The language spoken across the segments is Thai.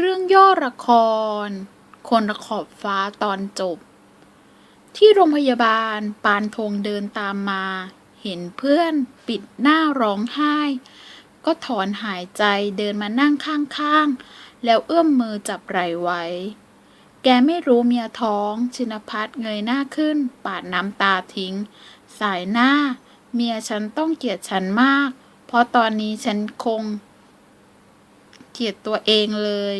เรื่องย่อละคร คนละขอบฟ้าตอนจบ ที่โรงพยาบาลปานธงเดินตามมา เห็นเพื่อนปิดหน้าร้องไห้ ก็ถอนหายใจเดินมานั่งข้างๆ แล้วเอื้อมมือจับไหล่ไว้ แกไม่รู้เมียท้องชินพัฒน์เงยหน้าขึ้น ปาดน้ำตาทิ้ง สายหน้า เมียฉันต้องเกลียดฉันมาก เพราะตอนนี้ฉันคง เกลียดตัวเองเลย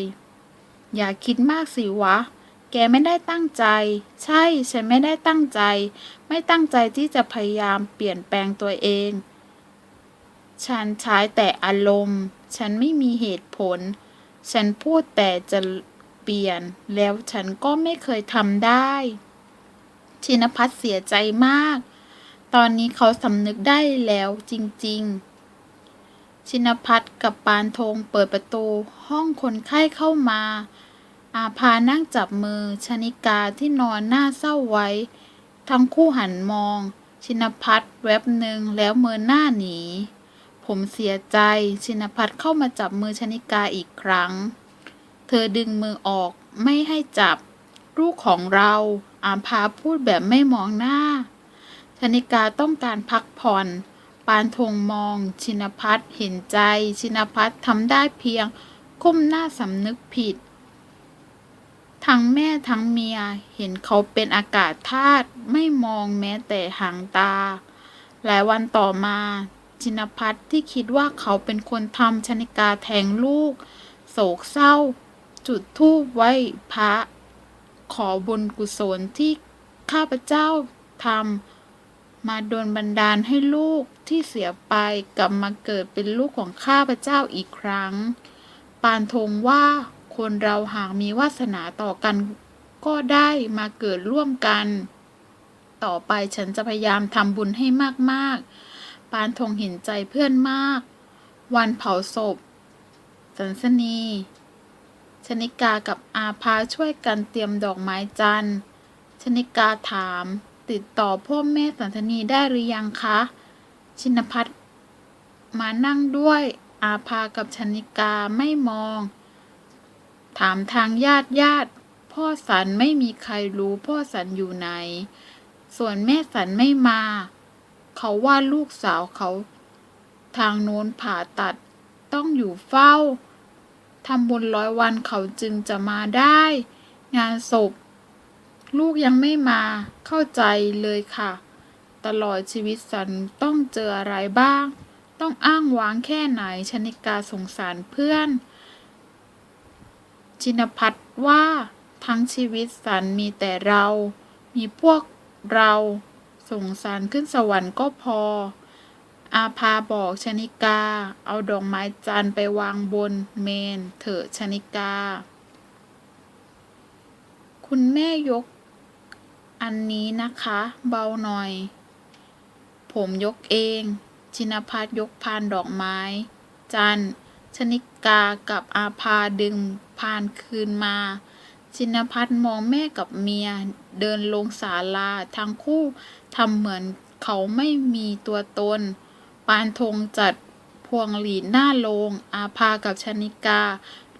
อย่าคิดมากสิวะ แกไม่ได้ตั้งใจ ใช่ ฉันไม่ได้ตั้งใจ ไม่ตั้งใจที่จะพยายามเปลี่ยนแปลงตัวเอง ฉันใช้แต่อารมณ์ ฉันไม่มีเหตุผล ฉันพูดแต่จะเปลี่ยน แล้วฉันก็ไม่เคยทำได้ ชินพัฒน์เสียใจมาก ตอนนี้เขาสำนึกได้แล้วจริง ๆ ชินพัฒน์กับปานธงเปิดประตูห้องคนไข้เข้ามา อาพานั่งจับมือ ชนิกาที่นอนหน้าเศร้าไว้ ทั้งคู่หันมอง ชินพัฒน์แวบหนึ่งแล้วเมินหน้าหนี ผมเสียใจ ชินพัฒน์เข้ามาจับมือชนิกาอีกครั้ง เธอดึงมือออกไม่ให้จับ ลูกของเราอาภาพูดแบบไม่มองหน้า ชนิกาต้องการพักผ่อน ปานธงมอง ชินพัฒน์เห็นใจ ชินพัฒน์ทำได้เพียงก้มหน้าสำนึกผิด ทั้งแม่ทั้งเมียเห็นเขาเป็นอากาศธาตุไม่มองแม้แต่หางตา หลายวันต่อมา ชินพัฒน์ที่คิดว่าเขาเป็นคนทำชนิกาแทงลูก โศกเศร้า จุดธูปไว้พระ ขอบุญกุศลที่ข้าพเจ้าทำ มาโดนบันดาลให้ลูกที่เสียไปกลับมาเกิดเป็นลูกของข้าพเจ้าอีกครั้ง ปานธงว่าคนเราหากมีวาสนาต่อกัน ก็ได้มาเกิดร่วมกัน ต่อไปฉันจะพยายามทำบุญให้มากๆ ปานธงเห็นใจเพื่อนมาก วันเผาศพ สันสนี ชนิกากับอาภาช่วยกันเตรียมดอกไม้จันทร์ชนิกาถาม ติดต่อพ่อแม่สันสนีได้หรือยังคะ ชินพัฒน์มานั่งด้วยอาภากับชนิกาไม่มอง ถามทางญาติญาติ พ่อสันไม่มีใครรู้พ่อสันอยู่ไหน ส่วนแม่สันไม่มา เขาว่าลูกสาวเขา ทางโน้นผ่าตัดต้องอยู่เฝ้าทำบุญร้อยวันเขาจึงจะมาได้ งานศพ ลูกยังไม่มาเข้าใจเลยค่ะ ตลอดชีวิตสันต้องเจออะไรบ้าง ต้องอ้างว้างแค่ไหนชนิกาสงสารเพื่อน ชินพัฒว่าทั้งชีวิตสันมีแต่เรา มีพวกเราสงสารขึ้นสวรรค์ก็พอ อาภาบอกชนิกา เอาดอกไม้จันไปวางบนเมนเถอะชนิกา คุณแม่ยก อันนี้นะคะ เบาหน่อย ผมยกเอง ชินพัฒน์ยกพานดอกไม้ จันชนิกากับอาภาดึงพานคืนมา ชินพัฒน์มองแม่กับเมีย เดินลงศาลาทั้งคู่ทำเหมือนเขาไม่มีตัวตน ปานธงจัดพวงหลีดหน้าโลง อาภากับชนิกา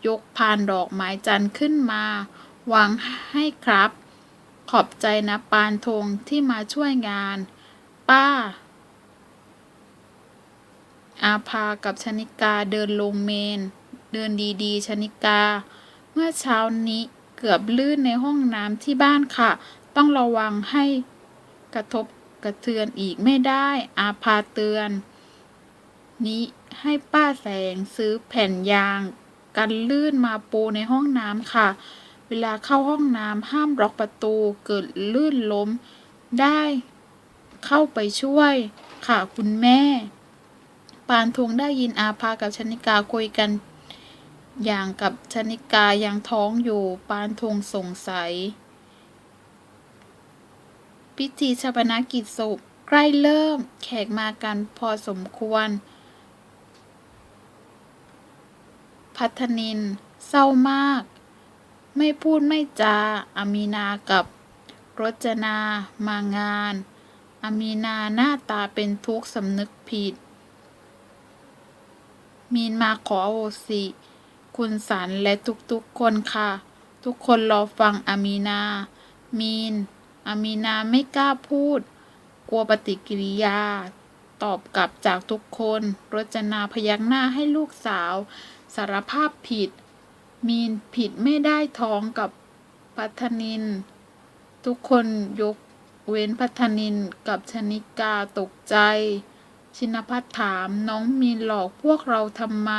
ยกพานดอกไม้จันทร์ขึ้นมา วางให้ครับ ขอบใจนะปานธงที่มาช่วยงาน ป้า อาภากับชนิกาเดินลงเมน เดินดีๆ ชนิกา เมื่อเช้านี้เกือบลื่นในห้องน้ำที่บ้านค่ะ ต้องระวังให้กระทบกระเทือนอีกไม่ได้ อาภาเตือน นี้ให้ป้าแสงซื้อแผ่นยาง กันลื่นมาปูในห้องน้ำค่ะ เวลาเข้าห้องน้ำห้ามล็อกประตู เกิดลื่นล้ม ได้เข้าไปช่วย ค่ะคุณแม่ ปานทวงได้ยินอาภากับชนิกาคุยกัน อย่างกับชนิกายังท้องอยู่ ปานทวงสงสัย พิธีชาปนกิจศพใกล้เริ่ม แขกมากันพอสมควร พัฒนิน เศร้ามาก ไม่พูดไม่จาอามีนากับรจนามางานอามีนาหน้าตาเป็นทุกข์สำนึกผิด มีนมาขอโอสิ คุณสันและทุกๆคนค่ะ ทุกคนรอฟังอามีนา มีนอามีนาไม่กล้าพูด กลัวปฏิกิริยา ตอบกลับจากทุกคน รจนาพยักหน้าให้ลูกสาว สารภาพผิด มีนผิดไม่ได้ท้องกับพัฒนิน ทุกคนยกเว้นพัฒนินกับชนิกาตกใจ ชินพัฒน์ถามน้องมีนหลอกพวกเราทำไม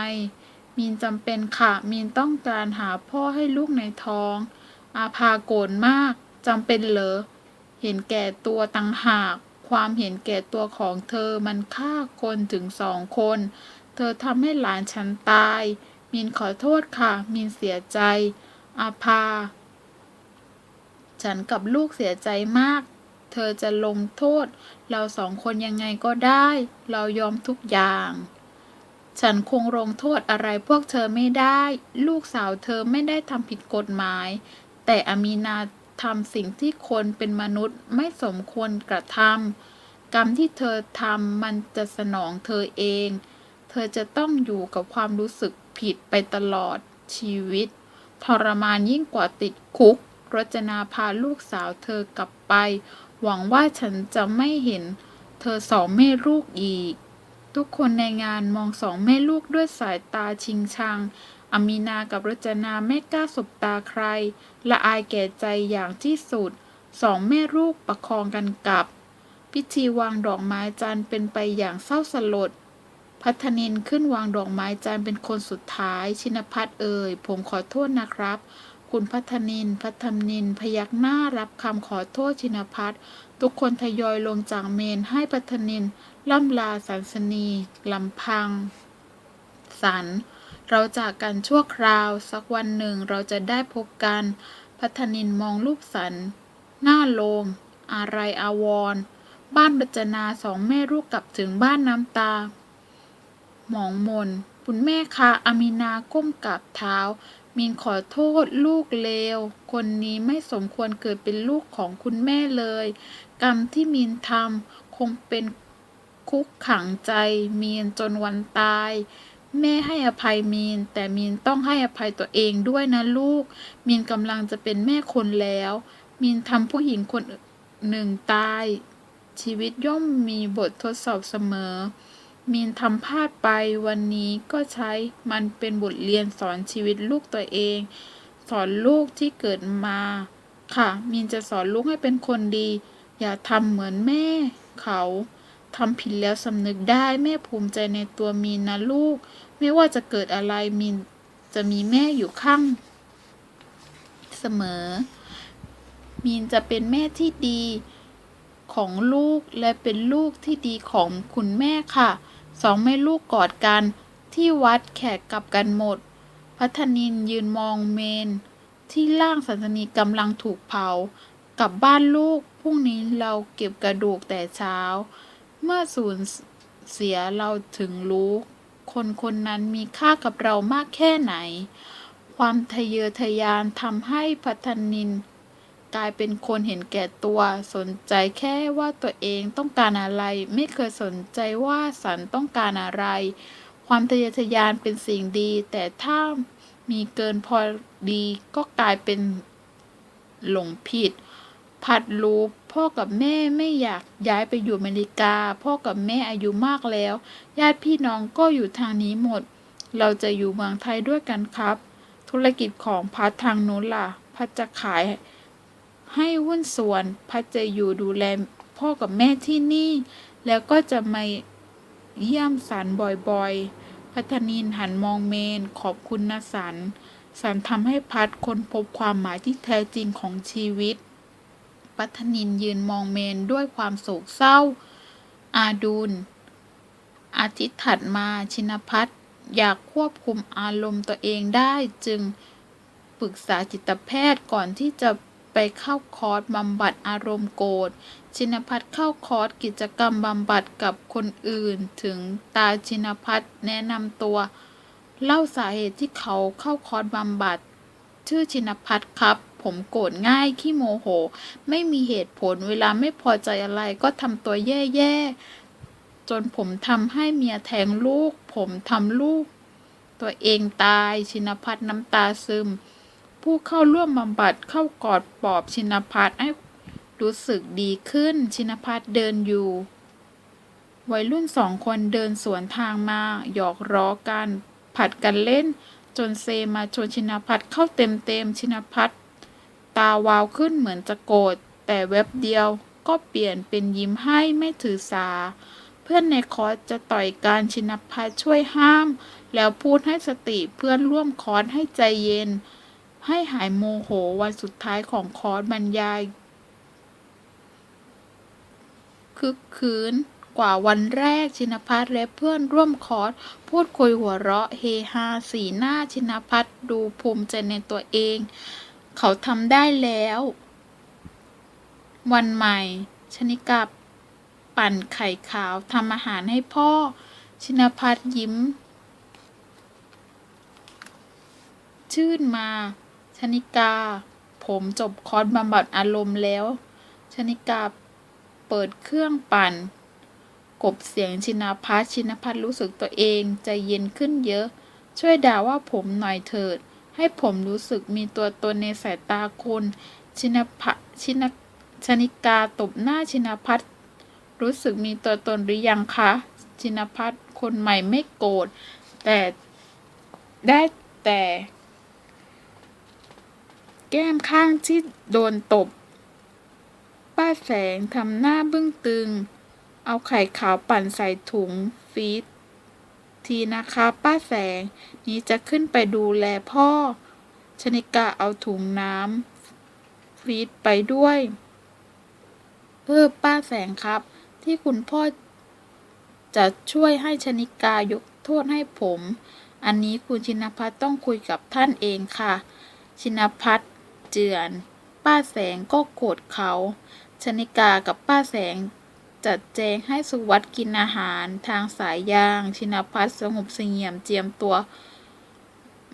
มีนจำเป็นค่ะ มีนต้องการหาพ่อให้ลูกในท้อง อาภาโกรธมากจำเป็นเหรอ เห็นแก่ตัวตังหาก ความเห็นแก่ตัวของเธอมันฆ่าคนถึงสองคน เธอทำให้หลานฉันตาย มีนขอโทษค่ะ มีนเสียใจ อาภา ฉันกับลูกเสียใจมาก เธอจะลงโทษ เราสองคนยังไงก็ได้ เรายอมทุกอย่าง ฉันคงลงโทษอะไรพวกเธอไม่ได้ ลูกสาวเธอไม่ได้ทำผิดกฎหมาย แต่อามีนาทำสิ่งที่คนเป็นมนุษย์ไม่สมควรกระทำกรรมที่เธอทำมันจะสนองเธอเอง เธอจะต้องอยู่กับความรู้สึก ผิดไปตลอดชีวิต ทรมานยิ่งกว่าติดคุก รจนาพาลูกสาวเธอกลับไป หวังว่าฉันจะไม่เห็น เธอสองแม่ลูกอีก ทุกคนในงานมองสองแม่ลูกด้วยสายตาชิงชัง อมีนากับรจนาไม่กล้าสบตาใคร ละอายแก่ใจอย่างที่สุด สองแม่ลูกประคองกันกลับ พิธีวางดอกไม้จันทร์เป็นไปอย่างเศร้าสลด พัฒนินขึ้นวางดอกไม้จันเป็นคนสุดท้าย ชินพัฒเอ่ย ผมขอโทษนะครับ คุณพัฒนิน พัฒนินพยักหน้ารับคำขอโทษชินพัฒทุกคนทยอยลงจากเมนให้พัฒนินล่ำลาสันสนีลำพัง สัน เราจากกันชั่วคราว สักวันหนึ่งเราจะได้พบกัน พัฒนินมองรูปสัน หน้าโลง อะไรอาวร บ้านรจนาสองแม่ลูกกลับถึงบ้านน้ำตา หมองมน คุณแม่คะ อามินาก้มกราบเท้ามีนขอโทษลูกเลว คนนี้ไม่สมควรเกิดเป็นลูกของคุณแม่เลย กรรมที่มีนทำคงเป็นคุกขังใจ มีนจนวันตาย แม่ให้อภัยมีน แต่มีนต้องให้อภัยตัวเองด้วยนะลูก มีนกำลังจะเป็นแม่คนแล้ว มีนทำผู้หญิงคนหนึ่งตาย ชีวิตย่อมมีบททดสอบเสมอ มีนทำพลาดไปวันนี้ก็ใช้มันเป็นบทเรียนสอนชีวิตลูกตัวเอง สอนลูกที่เกิดมา ค่ะ มีนจะสอนลูกให้เป็นคนดี อย่าทำเหมือนแม่ เขาทำผิดแล้วสำนึกได้แม่ภูมิใจในตัวมีนนะลูก ไม่ว่าจะเกิดอะไรมีนจะมีแม่อยู่ข้างเสมอ มีนจะเป็นแม่ที่ดีของลูกและเป็นลูกที่ดีของคุณแม่ค่ะ สองแม่ลูกกอดกัน ที่วัดแขกกลับกันหมด พัฒนินยืนมองเมน ที่ล่างสันสนีกำลังถูกเผา กลับบ้านลูก พรุ่งนี้เราเก็บกระดูกแต่เช้า เมื่อสูญเสียเราถึงรู้ คนคนนั้นมีค่ากับเรามากแค่ไหน ความทะเยอทะยานทำให้พัฒนิน กลายเป็นคนเห็นแก่ตัว สนใจแค่ว่าตัวเองต้องการอะไร ไม่เคยสนใจว่าสันต้องการอะไร ความทะเยอทะยานเป็นสิ่งดี แต่ถ้ามีเกินพอดีก็กลายเป็นหลงผิด พัดรู้พ่อกับแม่ไม่อยากย้ายไปอยู่อเมริกา พ่อกับแม่อายุมากแล้ว ญาติพี่น้องก็อยู่ทางนี้หมด เราจะอยู่เมืองไทยด้วยกันครับ ธุรกิจของพัดทางนู้นล่ะ พัดจะขาย ให้หุ้นส่วน พัดจะอยู่ดูแลพ่อกับแม่ที่นี่ แล้วก็จะมาเยี่ยมสันบ่อยๆ พัฒนินหันมองเมนขอบคุณนะสัน สันทำให้พัดค้นพบความหมายที่แท้จริงของชีวิต พัฒนินยืนมองเมนด้วยความโศกเศร้า อาดูลอาทิตย์ถัดมาชินพัฒอยากควบคุมอารมณ์ตัวเองได้จึงปรึกษาจิตแพทย์ก่อนที่จะ ไปเข้าคอร์สบำบัดอารมณ์โกรธ ชินพัฒน์เข้าคอร์สกิจกรรมบำบัดกับคนอื่น ถึงตาชินพัฒน์แนะนำตัว เล่าสาเหตุที่เขาเข้าคอร์สบำบัด ชื่อชินพัฒน์ครับ ผมโกรธง่ายขี้โมโห ไม่มีเหตุผลเวลาไม่พอใจอะไรก็ทำตัวแย่ๆ จนผมทำให้เมียแทงลูก ผมทำลูก ตัวเองตายชินพัฒน์น้ำตาซึม ผู้เข้าร่วมบำบัดเข้ากอดปลอบชินพัฒน์ให้รู้สึกดีขึ้น ชินพัฒน์เดินอยู่ วัยรุ่นสองคนเดินสวนทางมา หยอกล้อกัน ผัดกันเล่น จนเซมาชนชินพัฒน์เข้าเต็มเต็มๆชินพัฒน์ตาวาวขึ้นเหมือนจะโกรธ แต่แวบเดียวก็เปลี่ยนเป็นยิ้มให้ไม่ถือสา เพื่อนในคอร์สจะต่อยการชินพัฒน์ช่วยห้าม แล้วพูดให้สติเพื่อนร่วมคอร์สให้ใจเย็น ให้หายโมโหวันสุดท้ายของคอร์สบรรยายคึกคืนกว่าวันแรกชินพัฒน์และเพื่อนร่วมคอร์สพูดคุยหัวเราะเฮฮาสีหน้าชินพัฒน์ดูภูมิใจในตัวเอง เขาทำได้แล้ว วันใหม่ ชนิกาปั่นไข่ขาวทำอาหารให้พ่อ ชินพัฒน์ยิ้ม ชื่นมา ชนิกา ผมจบคอร์สบำบัดอารมณ์แล้ว ชนิกาเปิดเครื่องปั่น กบเสียงชินาพัฒน์ชินพัฒรู้สึกตัวเองใจเย็นขึ้นเยอะ ช่วยด่าว่าผมหน่อยเถิด ให้ผมรู้สึกมีตัวตนในสายตาคุณชินพัชินชนิกาตบหน้าชินพัฒรู้สึกมีตัวตนหรือยังคะ ชินพัฒคนใหม่ไม่โกรธแต่ได้แต่ แก้มข้างที่โดนตบ ป้าแสงทำหน้าบึ้งตึง เอาไข่ขาวปั่นใส่ถุงฟีดทีนะคะป้าแสงนี้จะขึ้นไปดูแลพ่อ ชนิกาเอาถุงน้ำฟีดไปด้วยเออป้าแสงครับ ที่คุณพ่อ จะช่วยให้ชนิกายกโทษให้ผม อันนี้คุณชินพัฒต้องคุยกับท่านเองค่ะ ชินพัฒ เจือน ป้าแสงก็โกรธเขา ชนิกากับป้าแสงจัดแจงให้สุวัตกินอาหารทางสายยาง ชินพัฒสงบเสงี่ยมเจียมตัว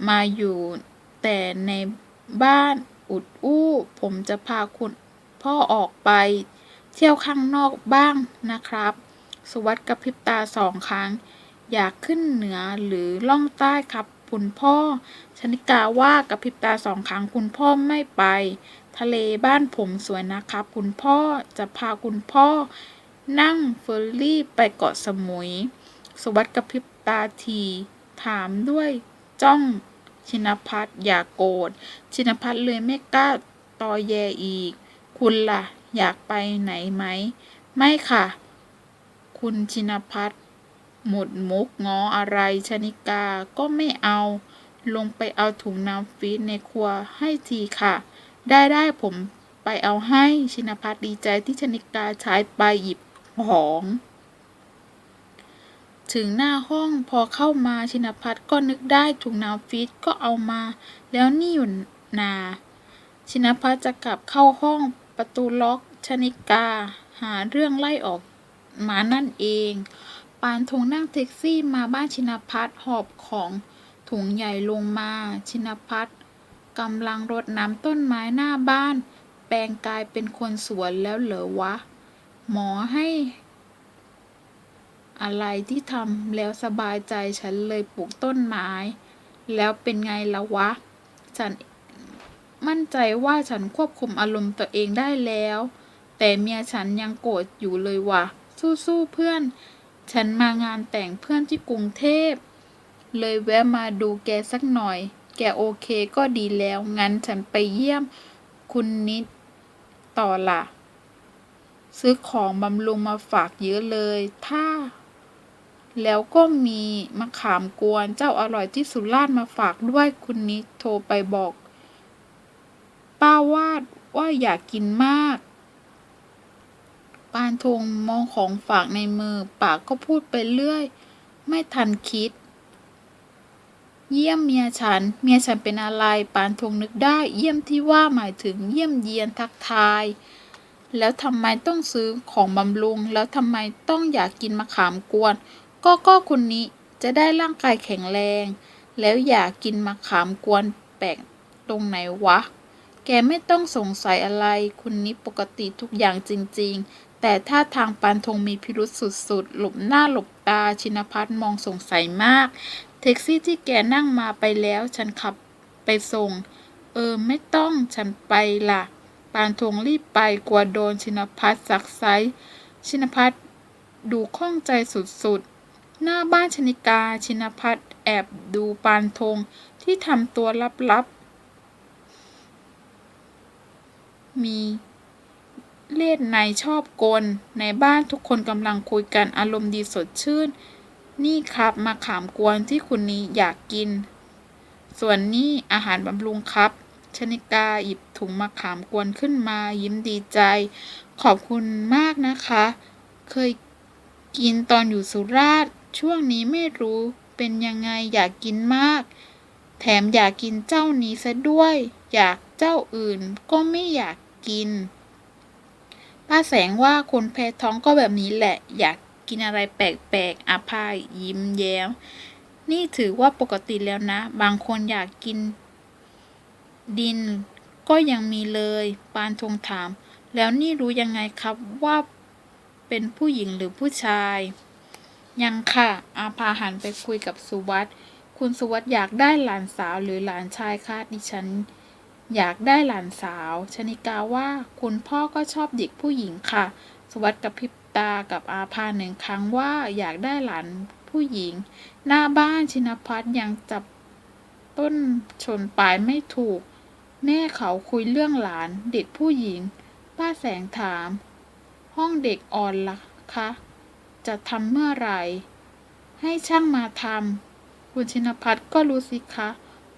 มาอยู่แต่ในบ้านอุดอู้ ผมจะพาคุณพ่อออกไป เที่ยวข้างนอกบ้างนะครับ สุวัตกระพริบตาสองครั้ง อยากขึ้นเหนือหรือล่องใต้ครับ คุณพ่อ ชนิกาว่ากระพริบตาสองครั้งคุณพ่อไม่ไป ทะเลบ้านผมสวยนะครับ คุณพ่อจะพาคุณพ่อ นั่งเฟอร์รี่ไปเกาะสมุยสวัสดกระพริบตาที ถามด้วยจ้องชินพัฒน์อย่ากโกรธชินพัฒน์เลยไม่กล้าตอแยอีก คุณล่ะ อยากไปไหนไหม ไม่ค่ะ คุณชินพัฒน์ หมดมุกง้ออะไรชนิกาก็ไม่เอา ลงไปเอาถุงน้ำฟีดในครัวให้ทีค่ะ ได้ได้ผมไปเอาให้ชินพัฒดีใจที่ชนิกาใช้ไปหยิบของ ถึงหน้าห้องพอเข้ามาชินพัฒก็นึกได้ถุงน้ำฟีดก็เอามา แล้วนี่อยู่นา ชินพัฒจะกลับเข้าห้องประตูล็อกชนิกา หาเรื่องไล่ออกมานั่นเอง ปานธงนั่งแท็กซี่มาบ้านชินพัฒน์หอบของถุงใหญ่ลงมา ชินพัฒน์กำลังรดน้ำต้นไม้หน้าบ้าน แปลงกายเป็นคนสวนแล้วเหรอวะ หมอให้ อะไรที่ทำแล้วสบายใจฉันเลยปลูกต้นไม้ แล้วเป็นไงละวะ ฉันมั่นใจว่าฉันควบคุมอารมณ์ตัวเองได้แล้ว แต่เมียฉันยังโกรธอยู่เลยวะสู้ๆเพื่อน ฉันมางานแต่งเพื่อนที่กรุงเทพ เลยแวะมาดูแกสักหน่อย แกโอเคก็ดีแล้ว งั้นฉันไปเยี่ยมคุณนิดต่อละซื้อของบำรุงมาฝากเยอะเลย ถ้า แล้วก็มีมะขามกวนเจ้าอร่อยที่สุราษฎร์มาฝากด้วยคุณนิดโทรไปบอก ป้าวาดว่าอยากกินมาก ปานธงมองของฝากในมือ ปากก็พูดไปเรื่อย ไม่ทันคิด เยี่ยมเมียฉัน เมียฉันเป็นอะไร ปานธงนึกได้ เยี่ยมที่ว่าหมายถึงเยี่ยมเยียนทักทาย แล้วทำไมต้องซื้อของบำรุง แล้วทำไมต้องอยากกินมะขามกวน ก็ก็คนนี้จะได้ร่างกายแข็งแรง แล้วอยากกินมะขามกวนแปลกตรงไหนวะแกไม่ต้องสงสัยอะไร คุณนี้ปกติทุกอย่างจริง ๆ แต่ถ้าทางปานธงมีพิรุษสุดๆ หลบหน้าหลบตาชินพัฒน์มองสงสัยมาก แท็กซี่ที่แกนั่งมาไปแล้ว ฉันขับไปส่ง เออ ไม่ต้องฉันไปละปานทงรีบไปกลัวโดนชินพัฒน์สักไซชินพัฒน์ดูข้องใจสุดๆ หน้าบ้านชนิกาชินพัฒน์แอบดูปานธงที่ทำตัวลับๆ มี เลียดในชอบกล ในบ้านทุกคนกำลังคุยกันอารมณ์ดีสดชื่น นี่ครับมาขามกวนที่คุณนี้อยากกิน ส่วนนี้อาหารบำรุงครับ ชนิกาหยิบถุงมะขามกวนขึ้นมายิ้มดีใจ ขอบคุณมากนะคะ เคยกินตอนอยู่สุราษฎร์ช่วงนี้ไม่รู้เป็นยังไงอยากกินมาก แถมอยากกินเจ้านี้ซะด้วย อยากเจ้าอื่นก็ไม่อยากกิน ป้าแสงว่าคนแพ้ท้องก็แบบนี้แหละ อยากกินอะไรแปลกๆอาภายิ้มแย้ม นี่ถือว่าปกติแล้วนะ บางคนอยากกิน ดินก็ยังมีเลย ปานทงถาม แล้วนี่รู้ยังไงครับว่าเป็นผู้หญิงหรือผู้ชาย ยังค่ะ อาภาหันไปคุยกับสุวัตคุณสุวัตอยากได้หลานสาวหรือหลานชายคะดิฉัน อยากได้หลานสาว ชนิกาว่าคุณพ่อก็ชอบเด็กผู้หญิงค่ะ สวัตกับพิบตากับอาภาหนึ่งครั้งว่าอยากได้หลานผู้หญิง หน้าบ้านชินพัฒน์ยังจับต้นชนปลายไม่ถูก แม่เขาคุยเรื่องหลานเด็กผู้หญิง ป้าแสงถาม ห้องเด็กอ่อนล่ะคะ จะทำเมื่อไหร่ ให้ช่างมาทำคุณชินพัฒน์ก็รู้สิคะ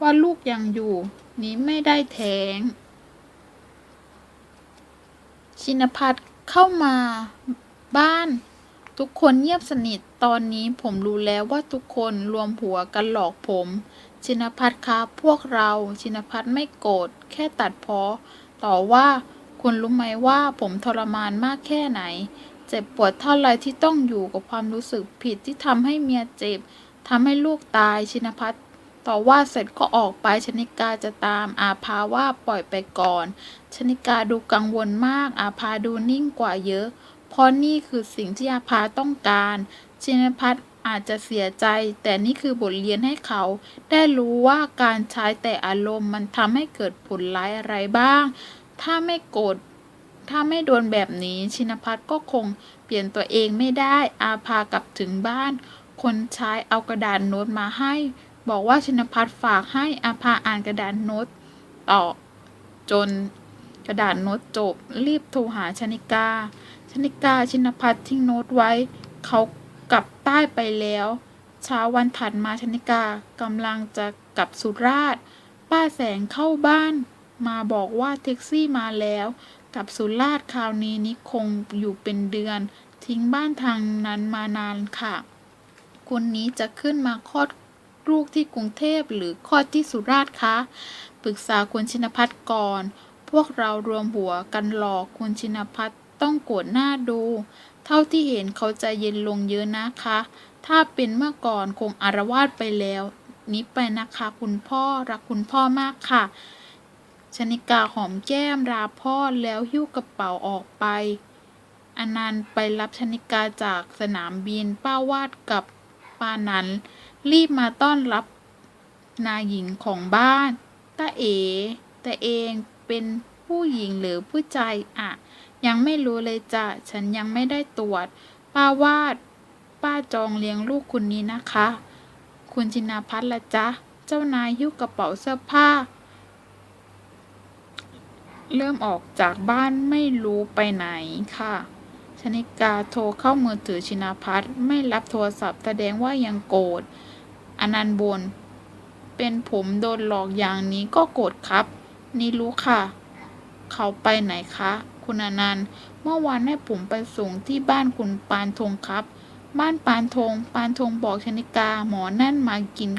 ว่าลูกยังอยู่ นี้ไม่ได้แทง ชินพัฒเข้ามาบ้าน ทุกคนเงียบสนิทตอนนี้ผมรู้แล้วว่าทุกคนรวมหัวกันหลอกผม ชินพัฒน์ครับพวกเราชินพัฒน์ไม่โกรธแค่ตัดพอต่อว่าคุณรู้ไหมว่าผมทรมานมากแค่ไหน เจ็บปวดเท่าไรที่ต้องอยู่กับความรู้สึกผิดที่ทำให้เมียเจ็บทำให้ลูกตายชินพัฒน ต่อว่าเสร็จก็ออกไปชนิกาจะตามอาภาว่าปล่อยไปก่อน ชนิกาดูกังวลมาก อาภาดูนิ่งกว่าเยอะ เพราะนี่คือสิ่งที่อาภาต้องการชินพัฒอาจจะเสียใจ แต่นี่คือบทเรียนให้เขา ได้รู้ว่าการใช้แต่อารมณ์มันทำให้เกิดผลร้ายอะไรบ้าง ถ้าไม่โกรธถ้าไม่โดนแบบนี้ชินพัฒก็คงเปลี่ยนตัวเองไม่ได้อาภากลับถึงบ้าน คนใช้เอากระดาษโน้ตมาให้ บอกว่าชินพัฒน์ฝากให้อาภาอ่านกระดาษโน้ตต่อจนกระดาษโน้ตจบ รีบโทรหาชนิกา ชนิกาชินพัฒน์ทิ้งโน้ตไว้ เขากลับใต้ไปแล้ว เช้าวันถัดมาชนิกากำลังจะกลับสุราษฎร์ป้าแสงเข้าบ้าน มาบอกว่าแท็กซี่มาแล้วกลับสุราษฎร์คราวนี้นิคงอยู่เป็นเดือน ทิ้งบ้านทางนั้นมานานค่ะ คนนี้จะขึ้นมาคลอด ลูกที่กรุงเทพหรือคลอดที่สุราษฎร์คะปรึกษาคุณชินพัฒน์ก่อน พวกเรารวมหัวกันหลอกคุณชินพัฒน์ต้องโกรธหน้าดู เท่าที่เห็นเขาใจเย็นลงเยอะนะคะ ถ้าเป็นเมื่อก่อนคงอารวาสไปแล้ว นี้ไปนะคะคุณพ่อรักคุณพ่อมากค่ะชนิกาหอมแก้มราพ่อแล้วหิ้วกระเป๋าออกไปอนันต์ไปรับชนิกาจากสนามบินป้าวาดกับป้านัน รีบมาต้อนรับนายหญิงของบ้านตาเอแต่เองเป็นผู้หญิงหรือผู้ชายอะยังไม่รู้เลยจ้ะฉันยังไม่ได้ตรวจ ป้าวาด ป้าจองเลี้ยงลูกคุณนี้นะคะ คุณชินาพัฒน์ละจ๊ะ เจ้านายหิ้วกระเป๋าเสื้อผ้า เริ่มออกจากบ้านไม่รู้ไปไหนค่ะชนิกาโทรเข้ามือถือชินาพัฒน์ไม่รับโทรศัพท์แสดงว่ายังโกรธ อนันต์บน เป็นผมโดนหลอกอย่างนี้ก็โกรธครับ นี่รู้ค่ะ เขาไปไหนคะ คุณอนันต์ เมื่อวานให้ผมไปส่งที่บ้านคุณปานธงครับ บ้านปานธง ปานธงบอกชนิกาหมอนั่นมากิน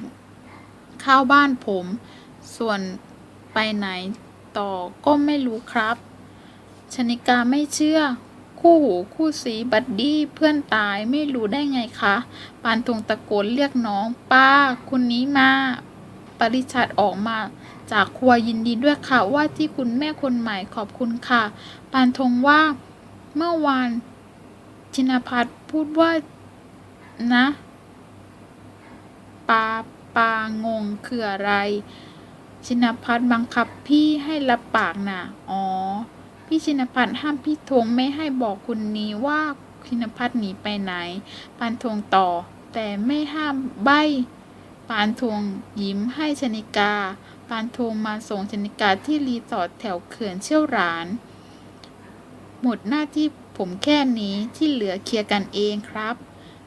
ข้าวบ้านผม ส่วนไปไหนต่อก็ไม่รู้ครับ ชนิกาไม่เชื่อ คู่หูคู่สีบัดดี้เพื่อนตายไม่รู้ได้ไงคะปานธงตะโกนเรียกน้อง ป้าคุณนี้มาปริชัดออกมา จากครัวยินดีด้วยค่ะว่าที่คุณแม่คนใหม่ขอบคุณค่ะ ปานธงว่าเมื่อวานชินพัฒพูดว่านะปาปางงคืออะไร ชินพัฒบังคับพี่ให้รับปากน่ะ อ๋อ พี่ชินพัฒน์ห้ามพี่ธงไม่ให้บอกคุณนี้ว่าชินพัฒน์หนีไปไหน ปานธงต่อ แต่ไม่ห้ามใบ ปานธงยิ้มให้ชนิกา ปานธงมาส่งชนิกาที่รีสอร์ทแถวเขื่อนเชี่ยวหราน หมดหน้าที่ผมแค่นี้ที่เหลือเคลียร์กันเองครับ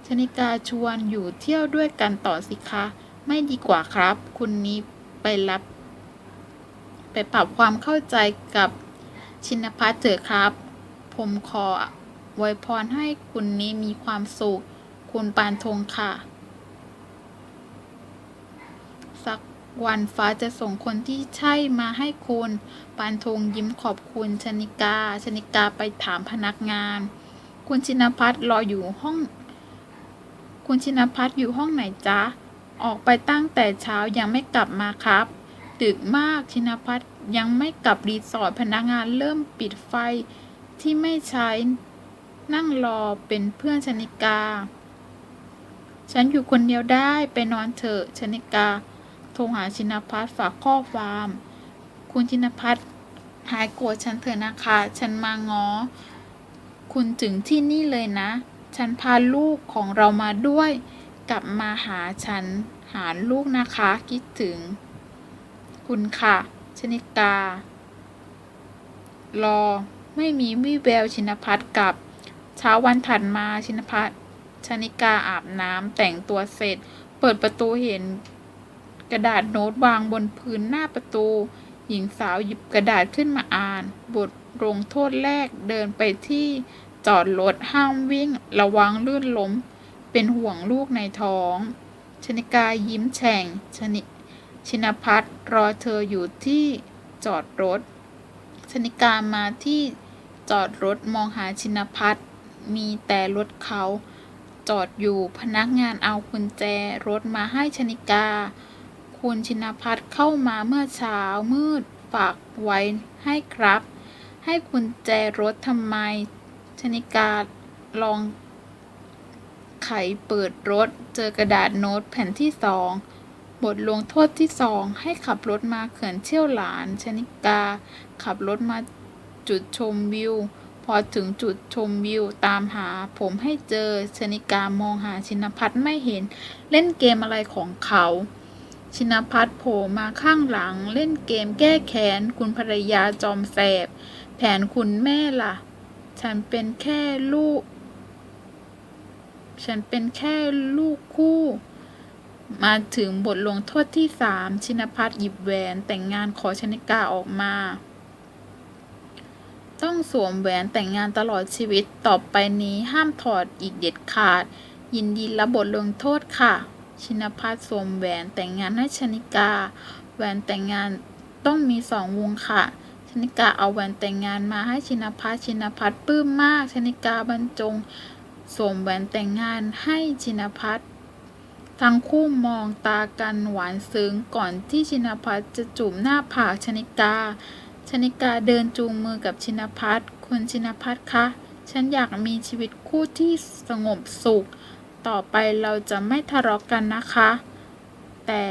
ชนิกาชวนอยู่เที่ยวด้วยกันต่อสิคะ ไม่ดีกว่าครับ คุณนี้ไปรับ ไปปรับความเข้าใจกับ ชินพัฒน์เถอะครับ ผมขอไวยพรให้คุณนี้มีความสุข คุณปานธงค่ะ สักวันฟ้าจะส่งคนที่ใช่มาให้คุณ ปานธงยิ้มขอบคุณชนิกา ชนิกาไปถามพนักงาน คุณชินพัฒน์รออยู่ห้อง คุณชินพัฒน์อยู่ห้องไหนจ๊ะ ออกไปตั้งแต่เช้ายังไม่กลับมาครับ ดึกมากชินพัฒน์ยังไม่กลับรีสอร์ทพนักงานเริ่มปิดไฟที่ไม่ใช้ นั่งรอเป็นเพื่อนชนิกา ฉันอยู่คนเดียวได้ไปนอนเถอะชนิกา โทรหาชินพัฒน์ฝากข้อความ คุณชินพัฒน์หายโกรธฉันเถอะนะคะ ฉันมางอ คุณถึงที่นี่เลยนะ ฉันพาลูกของเรามาด้วย กลับมาหาฉันหาลูกนะคะ คิดถึง คุณค่ะ ชนิกา รอ ไม่มีวี่แววชินพัฒน์กับ เช้าวันถัดมาชินพัฒน์ชนิกาอาบน้ำแต่งตัวเสร็จ เปิดประตูเห็น กระดาษโน้ตวางบนพื้นหน้าประตู หญิงสาวหยิบกระดาษขึ้นมาอ่าน บทลงโทษแรกเดินไปที่จอดรถห้ามวิ่ง ระวังลื่นล้ม เป็นห่วงลูกในท้อง ชนิกายิ้มแฉ่งชนิ ชินพัฒรอเธออยู่ที่จอดรถ ชนิกามาที่จอดรถมองหาชินพัฒมีแต่รถเขา จอดอยู่พนักงานเอากุญแจรถมาให้ชนิกา คุณชินพัฒเข้ามาเมื่อเช้ามืดฝากไว้ให้ครับ ให้กุญแจรถทำไม ชนิกาลองไขเปิดรถเจอกระดาษโน้ตแผ่นที่สอง บทลงโทษที่สองให้ขับรถมาเขื่อนเชี่ยวหลาน ชนิกา ขับรถมาจุดชมวิว พอถึงจุดชมวิวตามหา ผมให้เจอ ชนิกามองหาชินพัฒน์ไม่เห็น เล่นเกมอะไรของเขา ชินพัฒน์โผล่มาข้างหลัง เล่นเกมแก้แค้น คุณภรรยาจอมแสบ แผนคุณแม่ล่ะ ฉันเป็นแค่ลูก ฉันเป็นแค่ลูกคู่ มาถึงบทลงโทษที่สามชินพัฒน์หยิบแหวนแต่งงานขอชนิกาออกมา ต้องสวมแหวนแต่งงานตลอดชีวิตต่อไปนี้ห้ามถอดอีกเด็ดขาด ยินดีรับบทลงโทษค่ะ ชินพัฒน์สวมแหวนแต่งงานให้ชนิกา แหวนแต่งงานต้องมีสองวงค่ะ ชนิกาเอาแหวนแต่งงานมาให้ชินพัฒน์ชินพัฒน์ปลื้มมาก ชนิกาบรรจงสวมแหวนแต่งงานให้ชินพัฒน์ ทั้งคู่มองตากันหวานซึ้งก่อนที่ชินพัฒจะจูบหน้าผากชนิกา ชนิกาเดินจูงมือกับชินพัฒคุณชินพัฒคะฉันอยากมีชีวิตคู่ที่สงบสุข ต่อไปเราจะไม่ทะเลาะกันนะคะ แต่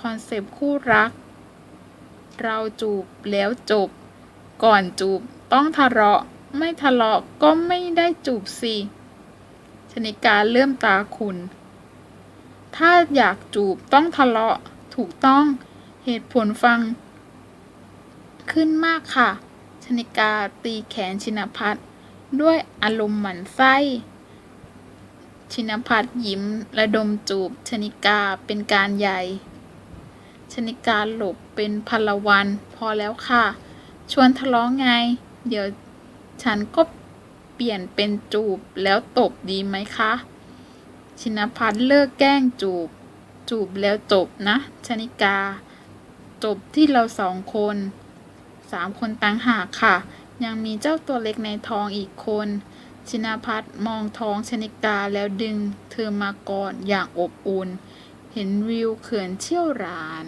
คอนเซปต์คู่รัก เราจูบแล้วจบ ก่อนจูบต้องทะเลาะ ไม่ทะเลาะก็ไม่ได้จูบสิชนิกาเริ่มตาขุน ถ้าอยากจูบต้องทะเลาะ ถูกต้อง เหตุผลฟัง ขึ้นมากค่ะ ชนิกาตีแขนชินพัฒด้วยอารมณ์หมันไส้ ชินพัฒยิ้มระดมจูบ ชนิกาเป็นการใหญ่ ชนิกาหลบเป็นพลวัน พอแล้วค่ะ ชวนทะเลาะไง เดี๋ยวฉันก็เปลี่ยนเป็นจูบแล้วตบดีไหมคะ ชินพัฒน์เลิกแกล้งจูบ จูบแล้วจบนะ ชนิกา จบที่เราสองคนสามคนต่างหากค่ะ ยังมีเจ้าตัวเล็กในท้องอีกคน ชินพัฒน์มองท้องชนิกาแล้วดึง เธอมากอดอย่างอบอุ่น เห็นวิวเขื่อนเชี่ยวหราน